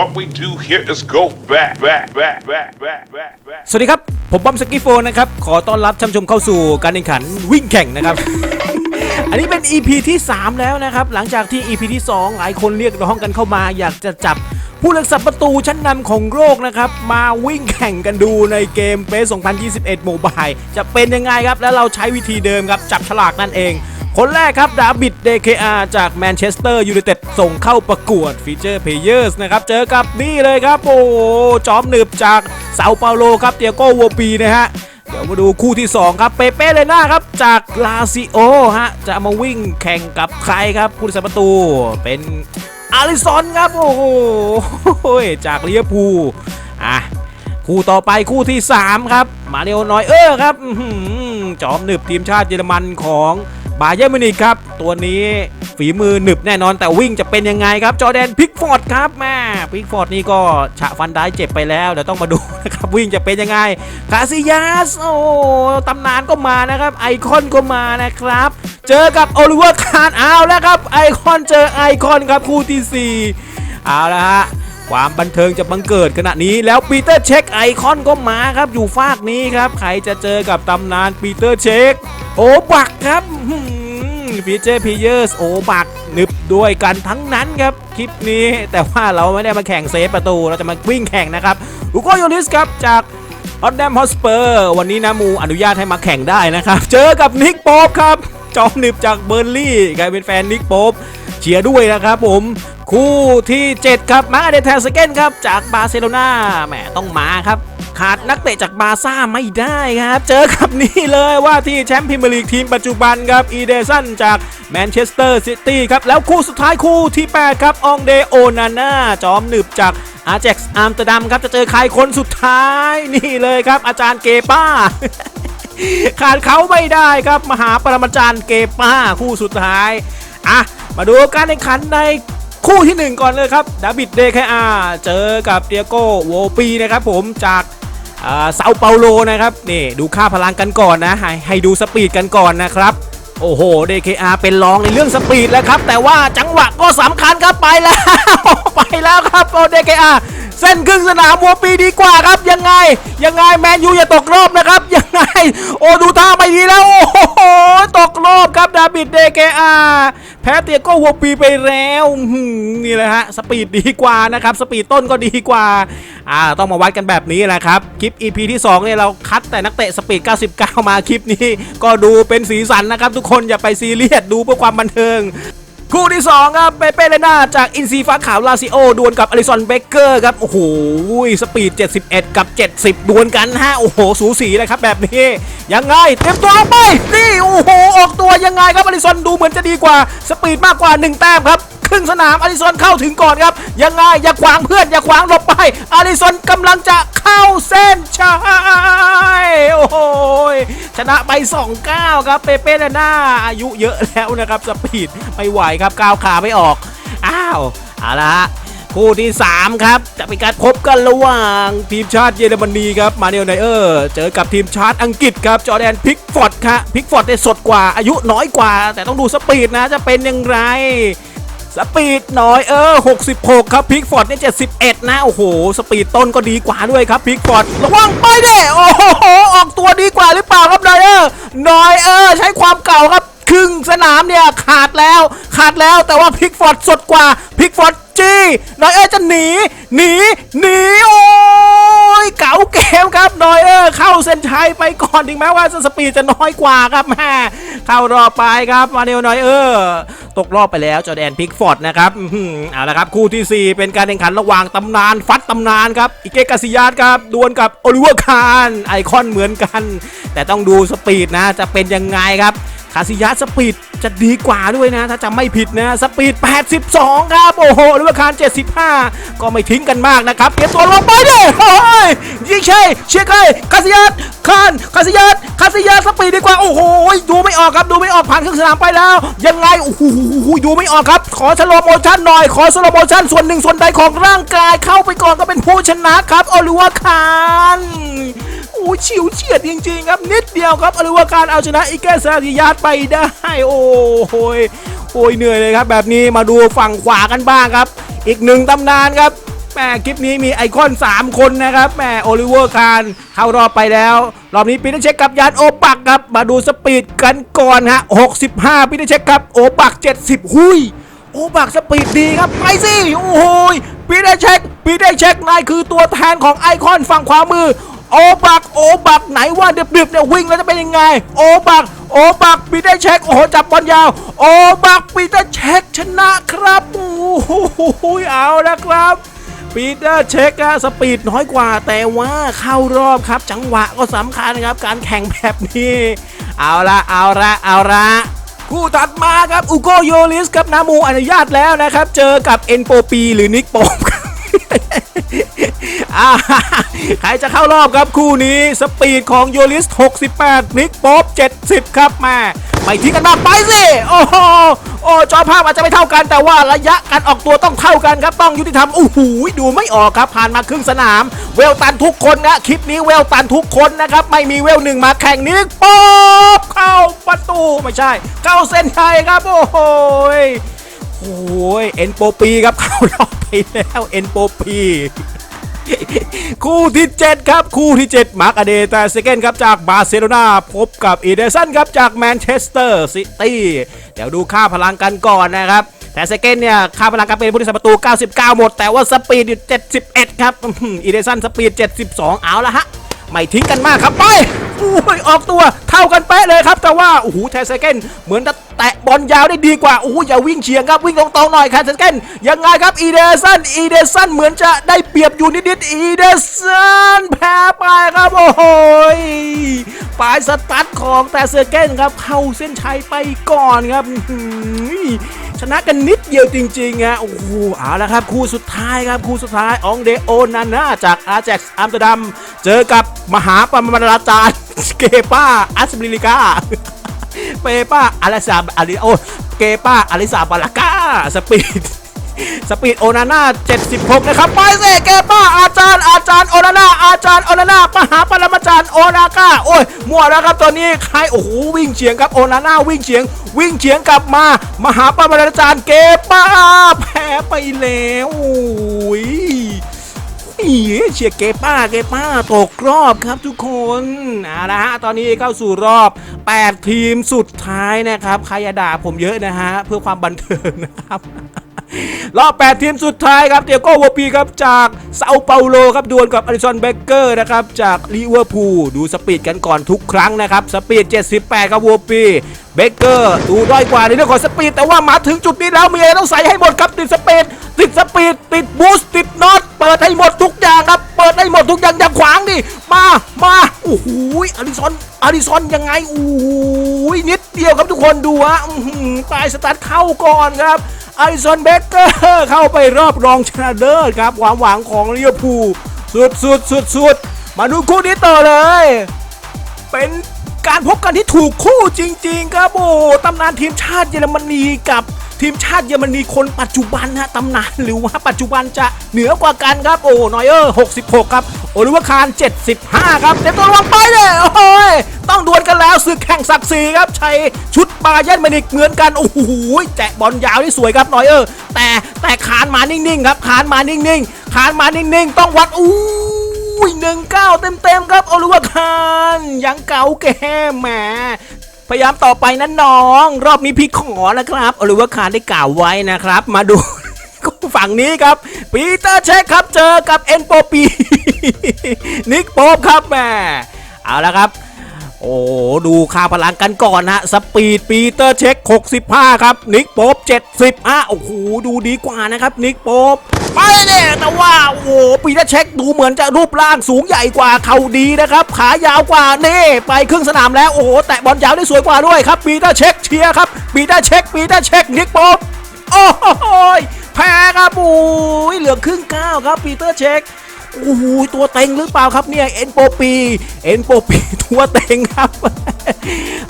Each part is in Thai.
What we do here is go back, back, back, back, back, back, back. สวัสดีครับ ผมบอมสกีโฟนนะครับ ขอต้อนรับท่านผู้ชมเข้าสู่การแข่งขันวิ่งแข่งนะครับ อันนี้เป็น EP ที่ 3 แล้วนะครับ หลังจากที่ EP ที่ 2 หลายคนเรียกร้องกันเข้ามา อยากจะจับผู้รักษาประตูชั้นนำของโลกนะครับ มาวิ่งแข่งกันดูในเกมเ s 2021 โมบายจะเป็นยังไงครับ แล้วเราใช้วิธีเดิมครับ จับฉลากนั่นเอง คนแรกครับดาบิด DKR จากแมนเชสเตอร์ยูไนเต็ดส่งเข้าประกวดฟีเจอร์เพเยอร์สนะครับ เจอกับนี่เลยครับ โอ้จอมหนึบจากเซาเปาโลครับเตียโกวัวปีนะฮะ เดี๋ยวมาดูคู่ที่ 2 ครับเปเป้เลน่าครับ จากลาซิโอฮะ จะมาวิ่งแข่งกับใครครับผู้รักษาประตูเป็นอาริซอนครับ โอ้โหจากลิเวอร์พูลอะคู่ต่อไปคู่ที่ 3 ครับ มาเรโอนอยเออร์ครับจอมหนึบทีมชาติเยอรมันของ บาเยอร์มินิกครับ ตัวนี้ฝีมือหนึบแน่นอนแต่วิ่งจะเป็นยังไงครับ จอแดนพิกฟอร์ดครับแม่พิกฟอร์ดนี่ก็ฉะฟันได้เจ็บไปแล้วเดี๋ยวต้องมาดูนะครับวิ่งจะเป็นยังไงคาซิยาสโอ้ตำนานก็มานะครับไอคอนก็มานะครับ เจอกับโอลิเวอร์คาร์นเอาแล้วครับไอคอนเจอไอคอนครับคู่ที่สี่เอาละฮะ ความบันเทิงจะบังเกิดขณะนี้แล้วปีเตอร์เช็คไอคอนก็มาครับอยู่ฟากนี้ครับ ใครจะเจอกับตำนานปีเตอร์เช็ค โอบักครับฟีเจอร์พีเยอร์สโอบักนึบด้วยกันทั้งนั้นครับ คลิปนี้แต่ว่าเราไม่ได้มาแข่งเซฟประตู เราจะมาวิ่งแข่งนะครับลูโกโยลิสครับจากฮอตแดมฮอสเปอร์วันนี้นะมูอนุญาตให้มาแข่งได้นะครับ เจอกับนิกโป๊ปครับ จอมหนึบจากเบอร์ลี่ใครเป็นแฟนนิกโป๊ปเชียร์ด้วยนะครับผม คู่ที่ 7 ครับมาเดเทสเกนครับจากบาร์เซโลนาแหมต้องมาครับ ขาดนักเตะจากบาซ่าไม่ได้ครับ เจอกับนี่เลยว่าที่แชมป์พรีเมียร์ลีกทีมปัจจุบันครับอีเดสันจากแมนเชสเตอร์ซิตี้ครับ แล้วคู่สุดท้ายคู่ที่ 8 ครับองเดโอนาน่าจอมหนึบจากอาเจ็กซ์อัมสเตอร์ดัมครับ จะเจอใครคนสุดท้ายนี่เลยครับ อาจารย์เกป้าขาดเขาไม่ได้ครับ มหาปรมาจารย์เกป้าคู่สุดท้าย อะ มาดูการแข่งขันใน คู่ที่ 1 ก่อนเลยครับดาบิดเดคอาเจอกับเดียโกโวปีนะครับผมจากเซาเปาโลนะครับนี่ดูค่าพลังกันก่อนนะให้ให้ดูสปีดกันก่อนนะครับโอ้โห DKR เป็นรองในเรื่องสปีดแล้วครับ แต่ว่าจังหวะก็สำคัญครับไปแล้ว ไปแล้วครับโอ้ DKR เส้นครึ่งสนามวัวปีดีกว่าครับยังไง ยังไงแมนยูอย่าตกรอบนะครับยังไง โอ้ดูท่าไม่ดีแล้วโอ้โหตกรอบครับดาบิด DKR แพ้เตียโก้วัวปีไปแล้วนี่แหละฮะสปีดดีกว่านะครับสปีดต้นก็ดีกว่าอ่าต้องมาวัดกันแบบนี้แหละครับคลิป EP ที่2เนี่ยเราคัดแต่นักเตะสปีด 99 มาคลิปนี้ ก็ดูเป็นสีสันนะครับ ทุกคนอย่าไปซีเรียสดูเพื่อความบันเทิง คู่ที่2ครับเปเป้เลน่าจากอินซีฟ้าขาวลาซิโอดวลกับอลิซอนเบเกอร์ครับ โอ้โห สปีด 71 กับ 70 ดวลกันฮะโอ้โห สูสีเลยครับแบบนี้ ยังไง เตรียมตัวไป นี่ โอ้โห ออกตัวยังไงครับอลิซอนดูเหมือนจะดีกว่า สปีดมากกว่า 1 แต้มครับ ครึ่งสนามอลิซอนเข้าถึงก่อนครับ ยังไงอย่าขวางเพื่อนอย่าขวางหลบไปอลิซอนกำลังจะเข้าเส้นชัยโอ้โหชนะไป 2-9 ครับเปเป้เลน่าอายุเยอะแล้วนะครับสปีดไม่ไหวครับก้าวขาไม่ออก อ้าวเอาละฮะคู่ที่ 3 ครับ จะเป็นการพบกันระหว่างทีมชาติเยอรมนีครับมาเนลไนเออร์เจอกับทีมชาติอังกฤษครับ จอแดนพิกฟอร์ดครับพิกฟอร์ดได้สดกว่าอายุน้อยกว่า แต่ต้องดูสปีดนะจะเป็นอย่างไร สปีดน้อยเออ 66 ครับพิกฟอร์ดเนี่ย71 นะ โอ้โห สปีดต้นก็ดีกว่าด้วยครับพิกฟอร์ดระวังไปเด้โอ้โห ออกตัวดีกว่าหรือเปล่าครับนอยเออร์นอยเออร์ใช้ความเก่าครับ สนามเนี่ยขาดแล้วขาดแล้วแต่ว่าพิกฟอร์ดสดกว่าพิกฟอร์ดจี้นอยเออร์จะหนีหนีหนีโอ้ยเก๋าเกมครับนอยเออร์เข้าเส้นชัยไปก่อนถึงแม้ว่าสปีดจะน้อยกว่าครับแม่เข้ารอบไปครับมาเนลนอยเออร์ตกรอบไปแล้วจอแดนพิกฟอร์ดนะครับเอาละครับคู่ที่ 4 เป็นการแข่งขันระหว่างตำนานฟัดตำนานครับอิเกกาซิยาสครับดวลกับโอลิเวอร์คารไอคอนเหมือนกัน แต่ต้องดูสปีดนะจะเป็นยังไงครับ คาซิยาสปีดจะดีกว่าด้วยนะ ถ้าจำไม่ผิดนะ สปีด 82 ครับ โอ้โหโอลิเวอร์คาร75 ก็ไม่ทิ้งกันมากนะครับเตรียมตัวลงไปดิเฮ้ยยิงใช่เชียร์ใครคาซิยาสคานคาซิยาสคาซิยาสปีดดีกว่า โอ้โหดูไม่ออกครับ ดูไม่ออกผ่านครึ่งสนามไปแล้ว ยังไง โอ้โหดูไม่ออกครับ ขอสโลโมชั่นหน่อย ขอสโลโมชั่นส่วนหนึ่งส่วนใดของร่างกายเข้าไปก่อนก็เป็นผู้ชนะครับโอลิวอร์คา โอ้ยฉิวเฉียดจริงๆครับ นิดเดียวครับโอลิเวอร์คารเอาชนะอิเกซาซิยาสไปได้ โอ้โหโอ้ยเหนื่อยเลยครับ แบบนี้มาดูฝั่งขวากันบ้างครับ อีกหนึ่งตำนานครับแหมม่คลิปนี้มีไอคอน 3 คนนะครับแม่โอลิเวอร์คารเข้ารอบไปแล้ว รอบนี้ปีเตอร์เช็คกับยานโอปักครับ มาดูสปีดกันก่อนฮะ 65ปีเตอร์เช็คครับโอปัก 70 หุยโอปักสปีดดีครับ ไปสิ โอ้โหยปีเตอร์เช็คปีเตอร์เช็คนายคือตัวแทนของไอคอนฝั่งขวามือ โอบักโอบักไหนว่าเดึบๆเนี่ยวิ่งแล้วจะเป็นยังไง โอบักโอบักปีเตอร์เช็คโอ้โหจับบอลยาว โอบักปีเตอร์เช็คชนะครับโอ้โหเอาละครับปีเตอร์เช็คอะสปีดน้อยกว่า แต่ว่าเข้ารอบครับ จังหวะก็สำคัญครับ การแข่งแบบนี้ เอาละเอาละเอาละคู่ถัดมาครับอุโกโยลิสกับนามูอนุญาตแล้วนะครับ เจอกับเอ็นโปปีหรือนิกโปมครับ ใครจะเข้ารอบครับคู่นี้สปีดของโยลิส 68นิกโป๊บ70 ครับแม่ไปทิ้งกันมาไปสิ โอ้โหโอ้จอภาพอาจจะไม่เท่ากัน แต่ว่าระยะการออกตัวต้องเท่ากันครับ ต้องยุติธรรมโอ้โหดูไม่ออกครับ ผ่านมาครึ่งสนาม เวลตันทุกคนนะคลิปนี้เวลตันทุกคนนะครับ ไม่มีเวลหนึ่งมาแข่งนิกโป๊บเข้าประตูไม่ใช่ เข้าเส้นชัยครับโอ้โหโอ้ยเอ็นโปปีครับเข้ารอบไปแล้วเอ็นโปปี คู่ที่ 7 ครับ คู่ที่ 7 มาร์กอเดตาเซเกนครับ จากบาร์เซโลนาพบกับอีเดสันครับ จากแมนเชสเตอร์ซิตี้เดี๋ยวดูค่าพลังกันก่อนนะครับ แต่เซเกนเนี่ย ค่าพลังการเป็นผู้รักษาประตู 99 หมด แต่ว่าสปีดอยู่ 71 ครับอีเดสันสปีด 72 เอาละฮะ ไม่ทิ้งกันมากครับไปอุ้ยออกตัวเท่ากันเป๊ะเลยครับ แต่ว่าโอ้โหแทนเซเกนเหมือนจะแตะบอลยาวได้ดีกว่าโอ้โหอย่าวิ่งเฉียงครับวิ่งตรงๆหน่อยแทนเซเกนยังไงครับอีเดสันอีเดสันเหมือนจะได้เปรียบอยู่นิดๆอีเดสันแพ้ไปครับโอ้โหยปลายสตาร์ทของแต่เซเกนครับเข้าเส้นชัยไปก่อนครับ ชนะกันนิดเดียวจริงๆฮะโอ้โหเอาละครับ คู่สุดท้ายครับ คู่สุดท้ายอองเดโอนาน่าจากอาแจ็กซ์อัมสเตอร์ดัม เจอกับมหาปรมาจารย์เกป้าอัสบิลิกาเปป้าอลิซาอาริโอเกป้าอลิซาบาลากาสปีด สปีดโอนาน่า76 นะครับไปเซเกป้าอาจารย์อาจารย์โอนาน่าอาจารย์โอนาน่ามหาปรมาจารย์โอนาก้าโอ้ยมั่วแล้วครับตอนนี้ใครโอ้โหวิ่งเฉียงครับโอนาน่าวิ่งเฉียง วิ่งเฉียงกลับมา มหาปรมาจารย์เกป้าแพ้ไปแล้วโอ้ยเชียร์เกป้าเกป้าตกรอบครับทุกคนเอาละฮะตอนนี้เข้าสู่รอบ 8 ทีมสุดท้ายนะครับใครอย่าด่าผมเยอะนะฮะเพื่อความบันเทิงนะครับ รอบ8ทีมสุดท้ายครับเตียโก้วปีครับจากเซาเปาโลครับดวลกับอลิสันเบเกอร์นะครับจากลิเวอร์พูลดูสปีดกันก่อนทุกครั้งนะครับสปีด 78 ครับวปีเบเกอร์ดูด้อยกว่าในเรื่องของสปีดแต่ว่ามาถึงจุดนี้แล้วมีอะไรต้องใส่ให้หมดครับติดสปีดติดสปีดติดบูสต์ติดน็อตเปิดให้หมดทุกอย่างครับ เปิดให้หมดทุกอย่างอย่าขวางดิมามา อ้โหอลิซอนอลิซอนยังไงโอ้โหนิดเดียวครับทุกคนดูฮะอื้อหือปลายสตาร์ทเข้าก่อนครับอลิซอนเบเกอร์เข้าไปรอบรองชนะเลิศครับความหวังของลิเวอร์พูลสุดสุดสุดสุดมาดูคู่นี้ต่อเลย เป็นการพบกันที่ถูกคู่จริง ๆ ครับโอ้ตำนานทีมชาติเยอรมนีกับ ทีมชาติเยอรมนีคนปัจจุบันฮะตำนานหรือว่าปัจจุบันจะเหนือกว่ากันครับโอ้นอยเออร์ 66 ครับ โอลิเวอร์คาร75 ครับเต็มตัวระวังไปเลยโอ้ยต้องดวลกันแล้วศึกแข่งศักดิ์ศรีครับใช้ชุดบาเยร์นมิวนิกเหมือนกันโอ้โหแจะบอลยาวที่สวยครับนอยเออร์ แต่แต่ขานมานิ่งๆครับขานมานิ่งๆขานมานิ่งๆ ต้องวัดอู้อุ้ยหนึ่งเก้าเต็มเต็มๆครับโอลิเวอร์คานยังเก่าแก่แหม พยายามต่อไปนะน้อง รอบนี้พี่ขอนะครับโอลิเวอร์คารได้กล่าวไว้นะครับ มาดู ฝั่งนี้ครับ ปีเตอร์เช็คครับเจอกับเอ็นโปปีนิกโป๊ปครับแม่เอาละครับ อ้ดูค่าพลังกันก่อนฮะ สปีดปีเตอร์เช็ค 65 ครับ นิกโป๊ป70อะโอ้โห ดูดีกว่านะครับ นิกโป๊ปไปเนี่ยแต่ว่าโอ้โหปีเตอร์เช็คดูเหมือนจะรูปร่างสูงใหญ่กว่าเข่าดีนะครับ ขายาวกว่าเน่ไปครึ่งสนามแล้ว โอ้โห แตะบอลยาวได้สวยกว่าด้วยครับปีเตอร์เช็คเชียร์ครับปีเตอร์เช็คปีเตอร์เช็คนิกโป๊ปโอ้โหแพ้ครับโอ้ยเหลือครึ่งก้าวครับปีเตอร์เช็ค โอ้โหตัวเต็งหรือเปล่าครับเนี่ยเอ็นโปปีเอ็นโปปีตัวเต็งครับ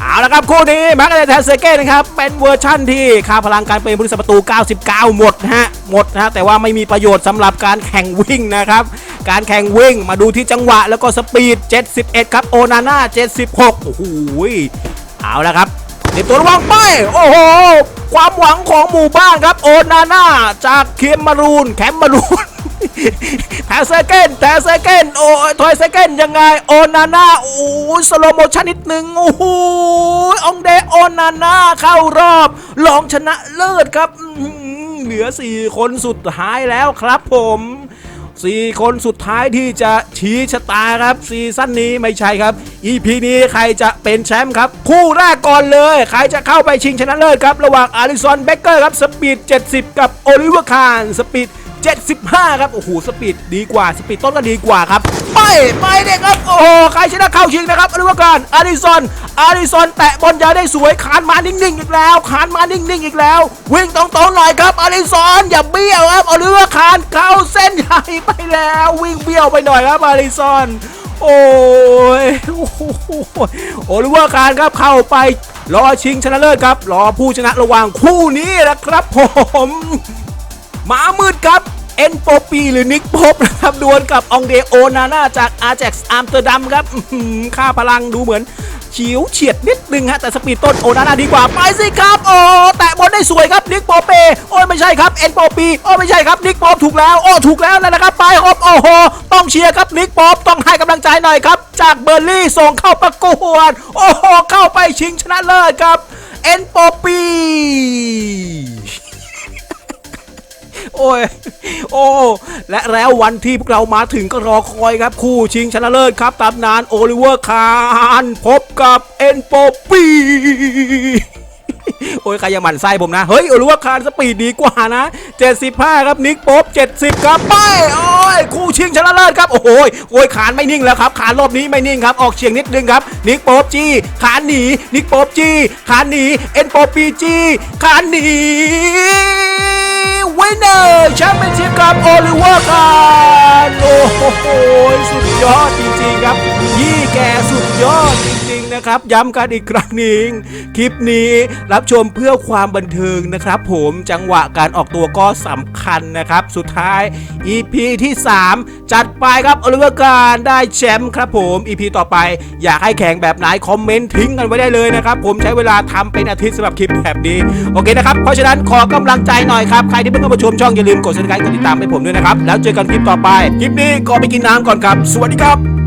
เอาละครับคู่นี้มาร์กเดแทนเซเก้นะครับเป็นเวอร์ชั่นที่ค่าพลังการเป็นบริษัประตู 99 หมดฮะหมดนะฮะแต่ว่าไม่มีประโยชน์สำหรับการแข่งวิ่งนะครับการแข่งวิ่งมาดูที่จังหวะแล้วก็สปีด 71 ครับโอนาน่า 76 โอ้โหเอาละครับเดี๋ยวตัวระวังไป โอ้โห ความหวังของหมู่บ้านครับโอนาน่าจากเคมมารูนแคมมารูน แทเซเกนแทเซเกนโอ้ยทอยเซเกนยังไง โอนาน่าโอ้สโลโมชั่นนิดหนึ่งโอ้โหองเดโอนาน่าเข้ารอบรองชนะเลิศครับเหลือ 4 คนสุดท้ายแล้วครับผมสี่คนสุดท้ายที่จะชี้ชะตาครับซีซั่นนี้ไม่ใช่ครับ EP นี้ใครจะเป็นแชมป์ครับ คู่แรกก่อนเลย ใครจะเข้าไปชิงชนะเลิศครับ ระหว่างอาริซอนเบเกอร์ครับ สปีด 70 กับโอลิเวอร์คานสปีด 75 ครับ โอ้โห สปีดดีกว่า สปีดต้นก็ดีกว่าครับ ไป ไปเด็กครับ โอ้โห ใครชนะเข้าชิงนะครับอลิเวอร์คานอาริซอนอาริซอนแตะบอลยาวได้สวยขานมานิ่งๆอีกแล้วขานมานิ่งๆอีกแล้ว วิ่งตรงๆหน่อยครับอาริซอนอย่าเบี้ยวครับอลิเวอร์คานเข้าเส้นใหญ่ไปแล้ว วิ่งเบี้ยวไปหน่อยครับอาริซอนโอ้ยโอ้โหอลิเวอร์คานครับเข้าไป รอชิงชนะเลิศครับ รอผู้ชนะระหว่างคู่นี้นะครับผม มามืดครับเอ็นโปปีหรือนิกพบนะครับดวลกับองเดโอนาน่าจากอาแจ็กซ์อัมสเตอร์ดัมครับค่าพลังดูเหมือนเฉียวเฉียดนิดนึงฮะแต่สปีดต้นโอนาน่าดีกว่าไปสิครับโอ้แตะบอลได้สวยครับนิกโปเปโอ้ยไม่ใช่ครับเอ็นโปปีโอ้ไม่ใช่ครับนิกโปถูกแล้วโอ้ถูกแล้วนั่นนะครับไปครับโอ้โหต้องเชียร์ครับนิกโปปต้องให้กำลังใจหน่อยครับ จากเบอร์ลี่ส่งเข้าประกวดโอ้โหเข้าไปชิงชนะเลิศครับเอ็นโปปี ยโอ้และแล้ววันที่พวกเรามาถึงก็รอคอยครับ คู่ชิงชนะเลิศครับตำนานโอลิเวอร์คานพบกับเอ็นโปปีโอ้ยใครอยังหมั่นไส้ผมนะ เฮ้ยโอลิเวอร์คานสปีดดีกว่านะ 75 ครับนิกป๊บ70 ครับไปโอ้ยคู่ชิงชนะเลิศครับโอ้โหยโอ้ยขานไม่นิ่งแล้วครับขานรอบนี้ไม่นิ่งครับออกเฉียงนิดนึงครับนิกป๊บจี้ขานหนีนิกป๊บจี้ขานหนีเอ็นโปปีจี้ขานหนี วินเนอร์แชมเปี้ยนชิพกับโอลิเวอร์การโอ้โหสุดยอดจริงๆครับ ยี่แกสุดยอดจริงๆ นะครับ ย้ำกันอีกครั้งหนึ่งคลิปนี้รับชมเพื่อความบันเทิงนะครับ ผมจังหวะการออกตัวก็สำคัญนะครับ สุดท้าย EP ที่ 3 จัดไปครับอลิเวอร์การได้แชมป์ครับผม EP ต่อไป อยากให้แข่งแบบไหนคอมเมนต์ทิ้งกันไว้ได้เลยนะครับ ผมใช้เวลาทำเป็นอาทิตย์สำหรับคลิปแบบนี้โอเคนะครับเพราะฉะนั้นขอกำลังใจหน่อยครับใครที่เพิ่งเข้ามาชมช่องอย่าลืมกด subscribe กดติดตามให้ผมด้วยนะครับแล้วเจอกันคลิปต่อไปคลิปนี้ก็ไปกินน้ำก่อนครับ สวัสดีครับ